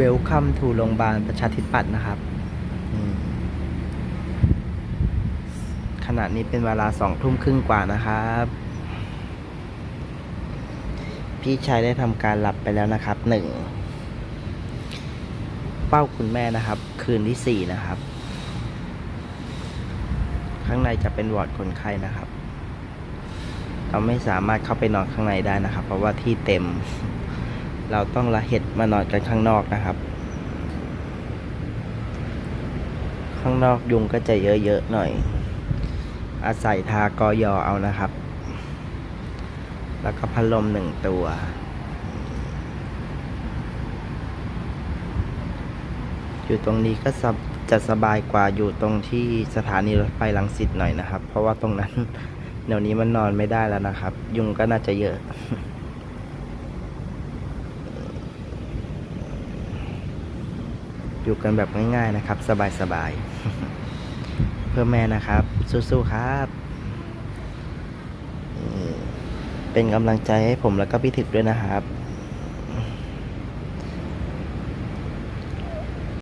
Welcome to โรงพยาบาลประชาธิปัตย์นะครับ ขณะนี้เป็นเวลาสองทุ่มครึ่งกว่านะครับ พี่ชายได้ทำการหลับไปแล้วนะครับหนึ่งเป้าคุณแม่นะครับ คืนที่สี่นะครับ ข้างในจะเป็นวอร์ดคนไข้นะครับ เราไม่สามารถเข้าไปนอนข้างในได้นะครับ เพราะว่าที่เต็ม เราต้องละเหตุมานอนกันข้างนอกนะครับ ข้างนอกยุงก็จะเยอะๆหน่อย อาศัยทากอยอเอานะครับ แล้วก็พัดลมหนึ่งตัวอยู่ตรงนี้ก็จะสบายกว่าอยู่ตรงที่สถานีรถไฟลังสิตหน่อยนะครับ เพราะว่าตรงนั้นเดี๋ยวนี้มันนอนไม่ได้แล้วนะครับ ยุงก็น่าจะเยอะ อยู่กันแบบง่ายๆนะครับ สบายๆ เพื่อแม่นะครับ สู้ๆครับ เป็นกำลังใจให้ผมแล้วก็พี่ถึกด้วยนะครับ